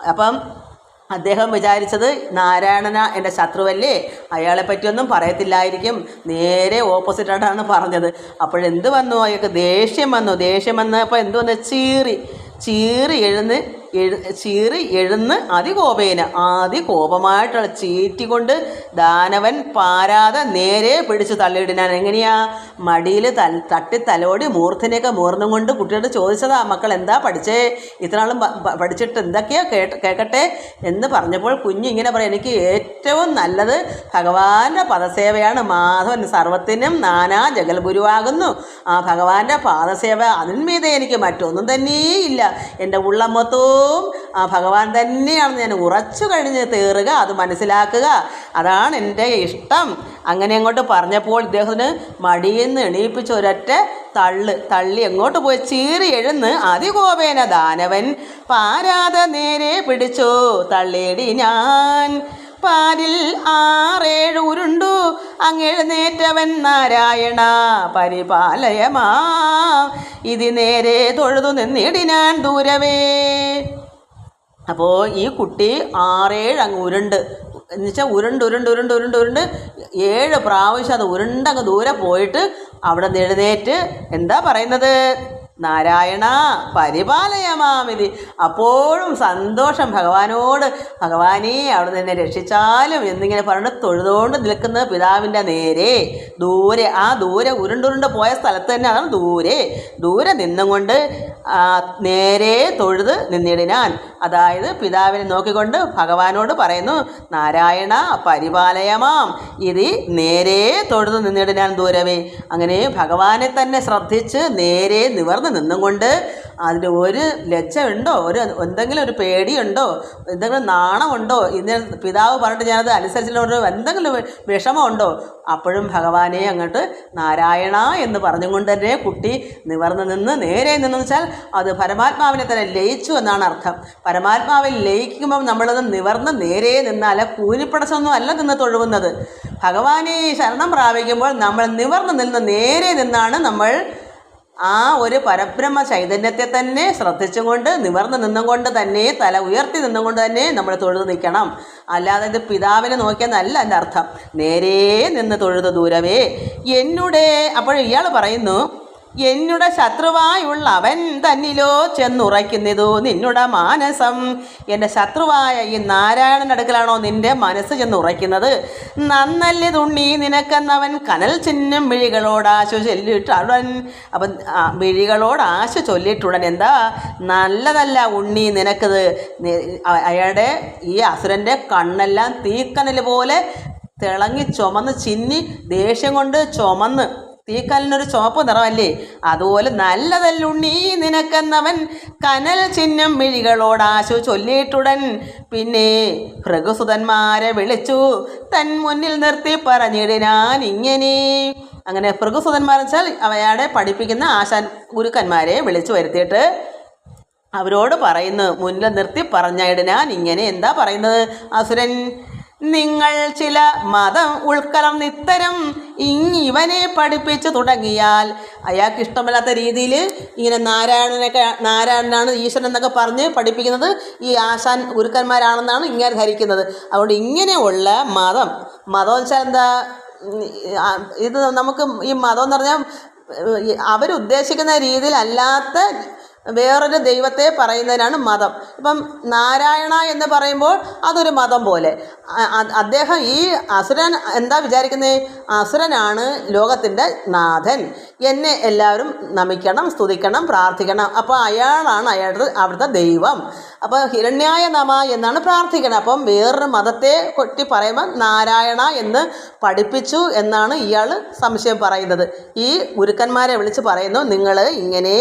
അപ്പം അദ്ദേഹം വിചാരിച്ചത് നാരായണന എന്റെ ശത്രുവല്ലേ? അയാളെ പറ്റിയൊന്നും പറയത്തില്ലായിരിക്കും. നേരെ ഓപ്പോസിറ്റായിട്ടാണ് പറഞ്ഞത്. അപ്പോഴെന്ത് വന്നു? അയാൾക്ക് ദേഷ്യം വന്നു. ദേഷ്യം വന്നപ്പോൾ എന്ത് വന്നു ചീറി. ചീറി എഴുന്ന് എഴു ചീറി എഴുന്ന് അതികോപേന. അതികോപമായിട്ടുള്ള ചീറ്റിക്കൊണ്ട് ദാനവൻ പാരാതെ നേരെ പിടിച്ച് തള്ളിയിടിനാൻ എങ്ങനെയാ? മടിയിൽ തൽ തട്ടി തലോടി മൂർത്തിനെയൊക്കെ മൂർന്നും കൊണ്ട് കുട്ടിയോട് ചോദിച്ചതാ മക്കൾ എന്താ പഠിച്ചേ? ഇത്രനാളും പഠിച്ചിട്ട് എന്തൊക്കെയാ കേട്ട് കേൾക്കട്ടെ എന്ന് പറഞ്ഞപ്പോൾ കുഞ്ഞ് ഇങ്ങനെ പറയും എനിക്ക് ഏറ്റവും നല്ലത് ഭഗവാന്റെ പദസേവയാണ്. മാധവൻ സർവത്തിനും നാനാ ജഗൽഗുരുവാകുന്നു. ആ ഭഗവാന്റെ പാദസേവ അതിന്മീതെ എനിക്ക് മറ്റൊന്നും തന്നെയില്ല. എന്റെ ഉള്ളം മൊത്തവും ആ ഭഗവാൻ തന്നെയാണ് ഞാൻ ഉറച്ചു കഴിഞ്ഞ് തീറുക അത് മനസ്സിലാക്കുക. അതാണ് എന്റെ ഇഷ്ടം. അങ്ങനെ അങ്ങോട്ട് പറഞ്ഞപ്പോൾ ഇദ്ദേഹത്തിന് മടിയിൽ നിന്ന് എണീപ്പിച്ച് ഒരൊറ്റ തള്ള് തള്ളി എങ്ങോട്ട് പോയി ചീറി എഴുന്ന് അതികോപേന ദാനവൻ. പാരാത നേരെ പിടിച്ചു തള്ളിയിടി ഞാൻ. പാരിൽ ആറേഴ് ഉരുണ്ടു. അങ്ങെഴുന്നേറ്റവൻ നാരായണ പരിപാലയമാ. ഇത് നേരെ തൊഴുതു നിന്നിടിനാൻ ദൂരവേ. അപ്പോൾ ഈ കുട്ടി ആറേഴ് അങ്ങ് ഉരുണ്ട്. എന്നുവെച്ചാൽ ഉരുണ്ട് ഉരുണ്ട് ഉരുണ്ട് ഉരുണ്ട് ഉരുണ്ട്. ഏഴ് പ്രാവശ്യം അത് ഉരുണ്ടങ്ങ് ദൂരെ പോയിട്ട് അവിടെ നിന്ന് എഴുന്നേറ്റ് എന്താ പറയുന്നത്? നാരായണ പരിപാലയമാമിതി. അപ്പോഴും സന്തോഷം ഭഗവാനോട് ഭഗവാനെ അവിടെ നിന്നെ രക്ഷിച്ചാലും എന്നിങ്ങനെ പറഞ്ഞിട്ട് തൊഴുതുകൊണ്ട് നിൽക്കുന്ന പിതാവിന്റെ നേരെ ദൂരെ ആ ദൂരെ ഉരുണ്ടുരുണ്ട് പോയ സ്ഥലത്ത് തന്നെ അതാണ് ദൂരെ. ദൂരെ നിന്നും കൊണ്ട് നേരെ തൊഴുത് നിന്നിടിനാൻ. അതായത് പിതാവിനെ നോക്കിക്കൊണ്ട് ഭഗവാനോട് പറയുന്നു നാരായണ പരിപാലയമാം. ഇത് നേരെ തൊഴുത് നിന്നിടിനാൻ ദൂരവേ അങ്ങനെ ഭഗവാനെ തന്നെ ശ്രദ്ധിച്ച് നേരെ നിവർന്ന് നിന്നും കൊണ്ട് അതിന് ഒരു ഉണ്ടോ ഒരു എന്തെങ്കിലും ഒരു പേടിയുണ്ടോ? എന്തെങ്കിലും നാണമുണ്ടോ? ഇന്ന് പിതാവ് പറഞ്ഞിട്ട് ഞാനത് അനുസരിച്ചിട്ട് എന്തെങ്കിലും വിഷമമുണ്ടോ? അപ്പോഴും ഭഗവാനെ അങ്ങോട്ട് നാരായണ എന്ന് പറഞ്ഞുകൊണ്ട് തന്നെ കുട്ടി നിവർന്ന് നിന്ന് നേരെ നിന്നു വെച്ചാൽ അത് പരമാത്മാവിനെ തന്നെ ലയിച്ചു എന്നാണ് അർത്ഥം. പരമാത്മാവിൽ ലയിക്കുമ്പം നമ്മളത് നിവർന്ന് നേരെ നിന്നാൽ കൂലിപ്പടച്ചൊന്നും അല്ല നിന്ന് തൊഴുകുന്നത് ഭഗവാനെ ശരണം പ്രാപിക്കുമ്പോൾ നമ്മൾ നിവർന്ന് നിന്ന് നേരെ നിന്നാണ് നമ്മൾ ആ ഒരു പരബ്രഹ്മ ചൈതന്യത്തെ തന്നെ ശ്രദ്ധിച്ചുകൊണ്ട് നിവർന്ന് നിന്നുകൊണ്ട് തന്നെ തല ഉയർത്തി നിന്നും കൊണ്ട് തന്നെ നമ്മൾ തൊഴുതു നിൽക്കണം. അല്ലാതെ ഇത് പിതാവിനെ നോക്കിയെന്നല്ല എന്റെ അർത്ഥം. നേരേ നിന്ന് തൊഴുത് ദൂരവേ എന്നുടേ അപ്പോൾ ഇയാൾ പറയുന്നു എന്നുടെ ശത്രുവായുള്ള അവൻ തന്നിലോ ചെന്നുറയ്ക്കുന്നതു നിന്നുടെ മാനസം. എന്റെ ശത്രുവായ ഈ നാരായണൻ അടുക്കലാണോ നിന്റെ മനസ്സ് ചെന്നുറയ്ക്കുന്നത്? നന്നല്ലിതുണ്ണി നിനക്കെന്നവൻ കനൽ ചിഹ്നം മിഴികളോട് ആശു ചൊല്ലിട്ടുടൻ. അപ്പം വിഴികളോട് ആശ ചൊല്ലിട്ടുടൻ എന്താ? നല്ലതല്ല ഉണ്ണി നിനക്കത്. അയാളുടെ ഈ അസുരന്റെ കണ്ണെല്ലാം തീക്കനൽ പോലെ തിളങ്ങി ചുമന്ന് ചിന്നി ദേഷ്യം കൊണ്ട് ചുമന്ന്. തീക്കലിനൊരു ചുവപ്പ് നിറമല്ലേ? അതുപോലെ നല്ലതല്ലുണ്ണി നിനക്കെന്നവൻ കനൽ ചിഹ്നം മിഴികളോട് ആശു ചൊല്ലിയിട്ടുടൻ. പിന്നെ ഭൃഗസുതന്മാരെ വിളിച്ചു തൻ മുന്നിൽ നിർത്തി പറഞ്ഞിടിനാൻ ഇങ്ങനെ. അങ്ങനെ ഭൃഗസുതന്മാരെന്ന് വെച്ചാൽ അവയാടെ പഠിപ്പിക്കുന്ന ആശാൻ ഗുരുക്കന്മാരെ വിളിച്ചു വരുത്തിയിട്ട് അവരോട് പറയുന്നു മുന്നിൽ നിർത്തി പറഞ്ഞിടിനാൻ ഇങ്ങനെ. എന്താ പറയുന്നത്? അസുരൻ നിങ്ങൾ ചില മതം ഉൾക്കലം നിത്തരം ഇവനെ പഠിപ്പിച്ചു തുടങ്ങിയാൽ അയാൾക്ക് ഇഷ്ടമില്ലാത്ത രീതിയിൽ ഇങ്ങനെ നാരായണനൊക്കെ നാരായണനാണ് ഈശ്വരൻ എന്നൊക്കെ പറഞ്ഞ് പഠിപ്പിക്കുന്നത് ഈ ആശാൻ ഗുരുക്കന്മാരാണെന്നാണ് ഇങ്ങനെ ധരിക്കുന്നത്. അതുകൊണ്ട് ഇങ്ങനെയുള്ള മതം മതം വെച്ചാൽ എന്താ ഇത് നമുക്ക് ഈ മതം എന്ന് പറഞ്ഞാൽ അവരുദ്ദേശിക്കുന്ന രീതിയിലല്ലാത്ത വേറൊരു ദൈവത്തെ പറയുന്നതിനാണ് മതം. ഇപ്പം നാരായണ എന്ന് പറയുമ്പോൾ അതൊരു മതം പോലെ. അദ്ദേഹം ഈ അസുരൻ എന്താ വിചാരിക്കുന്നത് അസുരനാണ് ലോകത്തിന്റെ നാഥൻ. എന്നെ എല്ലാവരും നമിക്കണം സ്തുതിക്കണം പ്രാർത്ഥിക്കണം. അപ്പോൾ അയാളാണ് അയാളുടെ അവിടുത്തെ ദൈവം. അപ്പോൾ ഹിരണ്യായ നമ എന്നാണ് പ്രാർത്ഥിക്കണം. അപ്പം വേറൊരു മതത്തെ കൊട്ടി പറയുമ്പോൾ നാരായണ എന്ന് പഠിപ്പിച്ചു എന്നാണ് ഇയാൾ സംശയം പറയുന്നത്. ഈ ഗുരുക്കന്മാരെ വിളിച്ച് പറയുന്നു നിങ്ങൾ ഇങ്ങനെ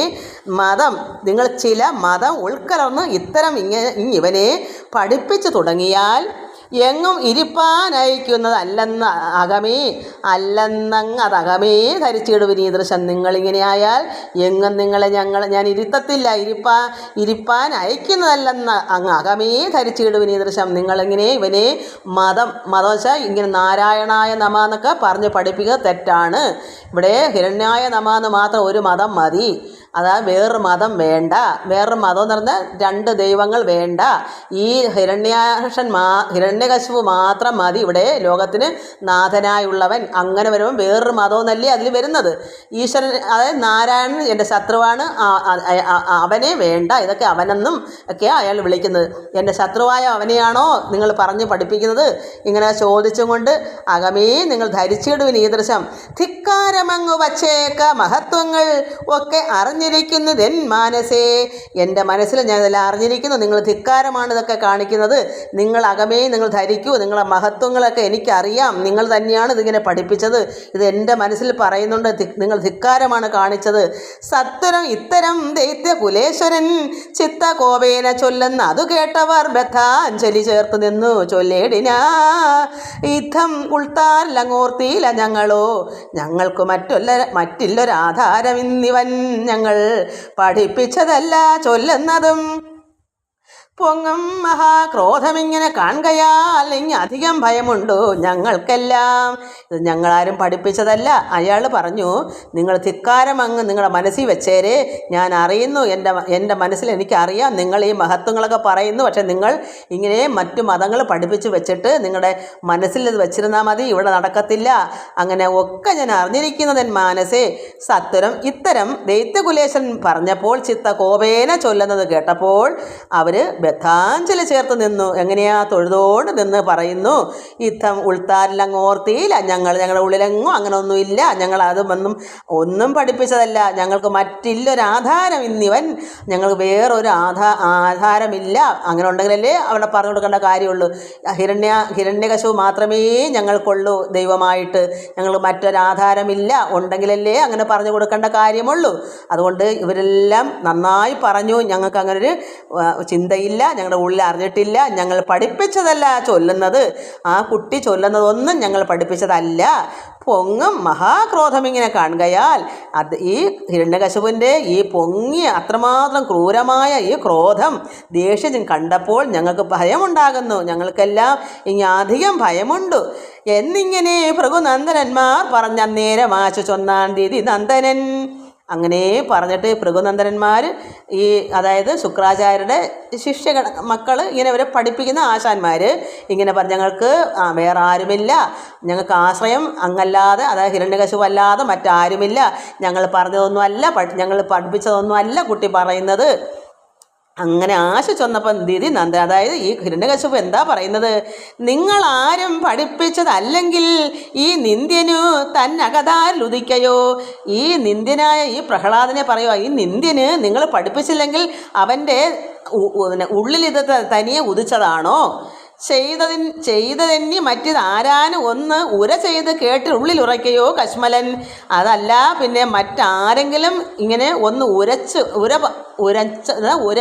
മതം നിങ്ങൾ ചില മതം ഉൾക്കലർന്ന് ഇത്തരം ഇങ്ങനെ ഇവനെ പഠിപ്പിച്ചു തുടങ്ങിയാൽ എങ്ങും ഇരിപ്പാനയക്കുന്നതല്ലെന്ന അകമേ അല്ലെന്നങ് അതകമേ ധരിച്ചിടുവിൻ ഈ ദൃശ്യം. നിങ്ങളിങ്ങനെ ആയാൽ എങ്ങും നിങ്ങളെ ഞങ്ങൾ ഞാൻ ഇരുത്തത്തില്ല ഇരിപ്പാ ഇരിപ്പാൻ അയക്കുന്നതല്ലെന്ന അങ്ങ് അകമേ ധരിച്ചിടുവിൻ ഈ ദൃശ്യം. നിങ്ങളിങ്ങനെ ഇവനെ മതം മതം ഇങ്ങനെ നാരായണായ നമ എന്നൊക്കെ പറഞ്ഞ് പഠിപ്പിക്കുക തെറ്റാണ്. ഇവിടെ ഹിരണ്യായ നമ എന്ന് മാത്രം ഒരു മതം മതി. അതാ വേറൊരു മതം വേണ്ട. വേറൊരു മതം എന്ന് പറഞ്ഞാൽ രണ്ട് ദൈവങ്ങൾ വേണ്ട. ഈ ഹിരണ്യാക്ഷൻ മാ ഹിരണ്യകശിപു മാത്രം മതി ഇവിടെ ലോകത്തിന് നാഥനായുള്ളവൻ. അങ്ങനെ വരുമ്പോൾ വേറൊരു മതം എന്നല്ലേ അതിൽ വരുന്നത്. ഈശ്വരൻ അതായത് നാരായണൻ എന്റെ ശത്രുവാണ്. അവനെ വേണ്ട. ഇതൊക്കെ അവനെന്നും ഒക്കെയാണ് അയാൾ വിളിക്കുന്നത്. എന്റെ ശത്രുവായ അവനെയാണോ നിങ്ങൾ പറഞ്ഞ് പഠിപ്പിക്കുന്നത്? ഇങ്ങനെ ചോദിച്ചും കൊണ്ട് അകമേ നിങ്ങൾ ധരിച്ചിടുവിൻ ഈ ദൃശ്യം. ധിക്കാരമങ്ങു വച്ചേക്ക മഹത്വങ്ങൾ ഒക്കെ അറിഞ്ഞിരിക്കുന്നത് എൻ മാനസേ. എന്റെ മനസ്സിൽ ഞാൻ ഇതെല്ലാം അറിഞ്ഞിരിക്കുന്നു. നിങ്ങൾ ധിക്കാരമാണ് ഇതൊക്കെ കാണിക്കുന്നത്. നിങ്ങൾ അകമേ നിങ്ങൾ ധരിക്കൂ. നിങ്ങളെ മഹത്വങ്ങളൊക്കെ എനിക്കറിയാം. നിങ്ങൾ തന്നെയാണ് ഇതിങ്ങനെ പഠിപ്പിച്ചത്. ഇത് എന്റെ മനസ്സിൽ പറയുന്നുണ്ട്. നിങ്ങൾ ധിക്കാരമാണ് കാണിച്ചത്. സത്വരം ഇത്തരം ദൈത്യ കുലേശ്വരൻ ചിത്തകോപേന ചൊല്ലെന്ന് അതു കേട്ടവർ ബദ്ധാഞ്ജലി ചേർത്ത് നിന്നു. ചൊല്ലേടിനാ യുദ്ധം ഉൾത്താലങ്ങോർത്തിയില്ല ഞങ്ങളോ? ഞങ്ങൾക്ക് മറ്റൊല്ല മറ്റില്ലൊരാധാരം ഇന്നിവൻ ഞങ്ങൾ പഠിപ്പിച്ചതല്ല ചൊല്ലുന്നതും പൊങ്ങും മഹാക്രോധമിങ്ങനെ കാണുകയാ അല്ലെങ്കിൽ അധികം ഭയമുണ്ടോ ഞങ്ങൾക്കെല്ലാം? ഇത് ഞങ്ങളാരും പഠിപ്പിച്ചതല്ല. അയാൾ പറഞ്ഞു നിങ്ങൾ ധിക്കാരം അങ്ങ് നിങ്ങളുടെ മനസ്സിൽ വെച്ചേരെ. ഞാൻ അറിയുന്നു എന്റെ എന്റെ മനസ്സിൽ എനിക്കറിയാം നിങ്ങൾ ഈ മഹത്വങ്ങളൊക്കെ പറയുന്നു. പക്ഷേ നിങ്ങൾ ഇങ്ങനെ മറ്റു മതങ്ങൾ പഠിപ്പിച്ച് വെച്ചിട്ട് നിങ്ങളുടെ മനസ്സിൽ ഇത് വെച്ചിരുന്നാൽ മതി. ഇവിടെ നടക്കത്തില്ല. അങ്ങനെ ഒക്കെ ഞാൻ അറിഞ്ഞിരിക്കുന്നതൻ മാനസേ. സത്വരം ഇത്തരം ദൈത്യകുലേശൻ പറഞ്ഞപ്പോൾ ചിത്ത കോപേന ചൊല്ലുന്നത് കേട്ടപ്പോൾ അവർ ബദ്ധാഞ്ജലി ചേർത്ത് നിന്നു. എങ്ങനെയാ തൊഴുതോണ്ട് നിന്ന് പറയുന്നു ഇത്തം ഉൾത്താരിലങ്ങോർത്തിയില്ല ഞങ്ങൾ ഞങ്ങളുടെ ഉള്ളിലെങ്ങും അങ്ങനെ ഒന്നുമില്ല ഞങ്ങൾ അതൊന്നും ഒന്നും പഠിപ്പിച്ചതല്ല. ഞങ്ങൾക്ക് മറ്റില്ലൊരാധാരം ഇന്നിവൻ. ഞങ്ങൾക്ക് വേറൊരു ആധാ ആധാരമില്ല. അങ്ങനെ ഉണ്ടെങ്കിലല്ലേ അവിടെ പറഞ്ഞു കൊടുക്കേണ്ട കാര്യമുള്ളൂ. ഹിരണ്യ ഹിരണ്യകശു മാത്രമേ ഞങ്ങൾക്കുള്ളൂ ദൈവമായിട്ട്. ഞങ്ങൾ മറ്റൊരാധാരമില്ല. ഉണ്ടെങ്കിലല്ലേ അങ്ങനെ പറഞ്ഞു കൊടുക്കേണ്ട കാര്യമുള്ളൂ. അതുകൊണ്ട് ഇവരെല്ലാം നന്നായി പറഞ്ഞു. ഞങ്ങൾക്ക് അങ്ങനൊരു ഒരു ചിന്തയില്ല ഞങ്ങളുടെ ഉള്ളിൽ അറിഞ്ഞിട്ടില്ല ഞങ്ങൾ പഠിപ്പിച്ചതല്ല ചൊല്ലുന്നത്. ആ കുട്ടി ചൊല്ലുന്നതൊന്നും ഞങ്ങൾ പഠിപ്പിച്ചതല്ല. പൊങ്ങും മഹാക്രോധം ഇങ്ങനെ കാണുകയാൽ അത് ഈ ഹിരണ്യകശുവിന്റെ ഈ പൊങ്ങിയ അത്രമാത്രം ക്രൂരമായ ഈ ക്രോധം ദേഷ്യം കണ്ടപ്പോൾ ഞങ്ങൾക്ക് ഭയമുണ്ടാകുന്നു. ഞങ്ങൾക്കെല്ലാം ഇനി അധികം ഭയമുണ്ട്. എന്നിങ്ങനെ ഭൃഗുനന്ദനന്മാർ പറഞ്ഞ നേരം ആശു ചൊന്നാൻ ദീതി നന്ദനൻ. അങ്ങനെ പറഞ്ഞിട്ട് ഭൃഗുനന്ദനന്മാർ ഈ അതായത് ശുക്രാചാര്യരുടെ ശിഷ്യകൾ മക്കൾ ഇങ്ങനെ അവരെ പഠിപ്പിക്കുന്ന ആശാന്മാർ ഇങ്ങനെ പറഞ്ഞ് ഞങ്ങൾക്ക് വേറെ ആരുമില്ല ഞങ്ങൾക്ക് ആശ്രയം അങ്ങല്ലാതെ അതായത് ഹിരണ്യകശു അല്ലാതെ മറ്റാരുമില്ല. ഞങ്ങൾ പറഞ്ഞതൊന്നുമല്ല ഞങ്ങൾ പഠിപ്പിച്ചതൊന്നും അല്ല കുട്ടി പറയുന്നത്. അങ്ങനെ ആശ ചൊന്നപ്പം ദിതി നന്ദ അതായത് ഈ ഹിരണ്യകശപ്പ് എന്താ പറയുന്നത്? നിങ്ങൾ ആരും പഠിപ്പിച്ചതല്ലെങ്കിൽ ഈ നിന്ദ്യനു തന്നകതാരിൽ ഉദിക്കയോ? ഈ നിന്ദ്യനായ ഈ പ്രഹ്ലാദനെ പറയുക ഈ നിന്ദ്യന് നിങ്ങൾ പഠിപ്പിച്ചില്ലെങ്കിൽ അവന്റെ ഉള്ളിൽ ഇത് തനിയെ ഉദിച്ചതാണോ? ചെയ്തതിൻ ചെയ്തതെന്നി മറ്റിതാരാനും ഒന്ന് ഉര ചെയ്ത് കേട്ട് ഉള്ളിൽ ഉറയ്ക്കയോ കശ്മലൻ. അതല്ല പിന്നെ മറ്റാരെങ്കിലും ഇങ്ങനെ ഒന്ന് ഉരച്ച് ഉര ഉരച്ച ഉര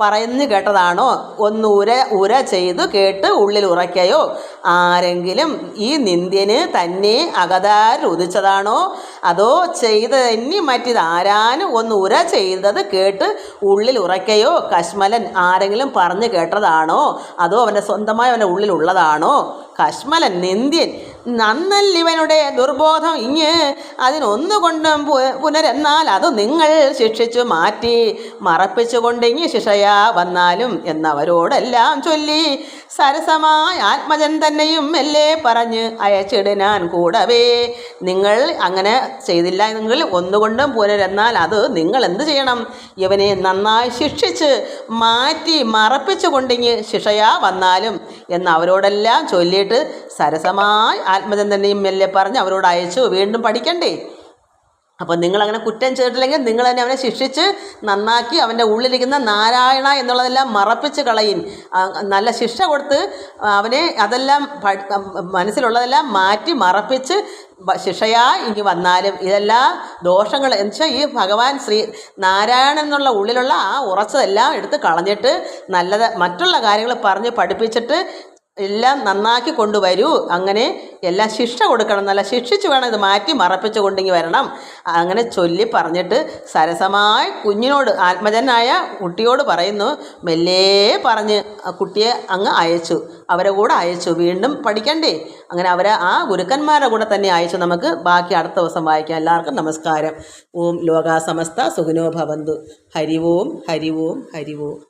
പറയുന്നു കേട്ടതാണോ? ഒന്ന് ഉര ഉര ചെയ്തു കേട്ട് ഉള്ളിൽ ഉറയ്ക്കയോ? ആരെങ്കിലും ഈ നിന്ദ്യന് തന്നെ അകതാരിൽ ഉദിച്ചതാണോ? അതോ ചെയ്തതെന്നി മറ്റിതാരാനും ഒന്ന് ഉര ചെയ്തത് കേട്ട് ഉള്ളിൽ ഉറക്കയോ കശ്മലൻ ആരെങ്കിലും പറഞ്ഞു കേട്ടതാണോ? അതോ അവന്റെ സ്വന്തമായി അവന്റെ ഉള്ളിലുള്ളതാണോ കശ്മലൻ നിന്ദ്യൻ നന്നല്ലിവനുടെ ദുർബോധം ഇങ്ങ് അതിനൊന്നുകൊണ്ടും പുനരെന്നാൽ അത് നിങ്ങൾ ശിക്ഷിച്ചു മാറ്റി മറപ്പിച്ചുകൊണ്ടിങ്ങി ശിക്ഷയാ വന്നാലും എന്നവരോടെല്ലാം ചൊല്ലി സരസമായ ആത്മജൻ തന്നെയും മെല്ലെ പറഞ്ഞ് അയച്ചിടാൻ കൂടവേ. നിങ്ങൾ അങ്ങനെ ചെയ്തില്ല എങ്കിൽ ഒന്നുകൊണ്ടും പുനരെന്നാൽ അത് നിങ്ങൾ എന്ത് ചെയ്യണം? ഇവനെ നന്നായി ശിക്ഷിച്ച് മാറ്റി മറപ്പിച്ചു കൊണ്ടിങ്ങ് ശിക്ഷയാ വന്നാലും എന്ന് അവരോടെല്ലാം ചൊല്ലിയിട്ട് സരസമായി ആത്മജൻ തന്നെയും മെല്ലെ പറഞ്ഞ് അവരോട് അയച്ചു. വീണ്ടും പഠിക്കണ്ടേ? അപ്പോൾ നിങ്ങൾ അങ്ങനെ കുറ്റം ചെയ്തിട്ടില്ലെങ്കിൽ നിങ്ങൾ തന്നെ അവനെ ശിക്ഷിച്ച് നന്നാക്കി അവന്റെ ഉള്ളിലിരിക്കുന്ന നാരായണ എന്നുള്ളതെല്ലാം മറപ്പിച്ച് കളയും. നല്ല ശിക്ഷ കൊടുത്ത് അവനെ അതെല്ലാം മനസ്സിലുള്ളതെല്ലാം മാറ്റി മറപ്പിച്ച് ശിക്ഷയാ ഇനി വന്നാലും. ഇതെല്ലാം ദോഷങ്ങൾ എന്ന് വെച്ചാൽ ഈ ഭഗവാൻ ശ്രീ നാരായണൻ എന്നുള്ള ഉള്ളിലുള്ള ആ ഉറച്ചതെല്ലാം എടുത്ത് കളഞ്ഞിട്ട് നല്ലത് മറ്റുള്ള കാര്യങ്ങൾ പറഞ്ഞ് പഠിപ്പിച്ചിട്ട് എല്ലാം നന്നാക്കി കൊണ്ടുവരൂ. അങ്ങനെ എല്ലാം ശിക്ഷ കൊടുക്കണം. എന്നല്ല ശിക്ഷിച്ച് വേണം. ഇത് മാറ്റി മറപ്പിച്ചു കൊണ്ടെങ്കിൽ വരണം. അങ്ങനെ ചൊല്ലി പറഞ്ഞിട്ട് സരസമായി കുഞ്ഞിനോട് ആത്മജനായ കുട്ടിയോട് പറയുന്നു. മെല്ലെ പറഞ്ഞ് കുട്ടിയെ അങ്ങ് അയച്ചു. അവരെ കൂടെ അയച്ചു. വീണ്ടും പഠിക്കണ്ടേ? അങ്ങനെ അവരെ ആ ഗുരുക്കന്മാരുടെ കൂടെ തന്നെ അയച്ചു. നമുക്ക് ബാക്കി അടുത്ത ദിവസം വായിക്കാം. എല്ലാവർക്കും നമസ്കാരം. ഓം ലോകാസമസ്ത സുഖിനോ ഭവന്തു. ഹരി ഓം ഹരി ഓം ഹരി ഓം.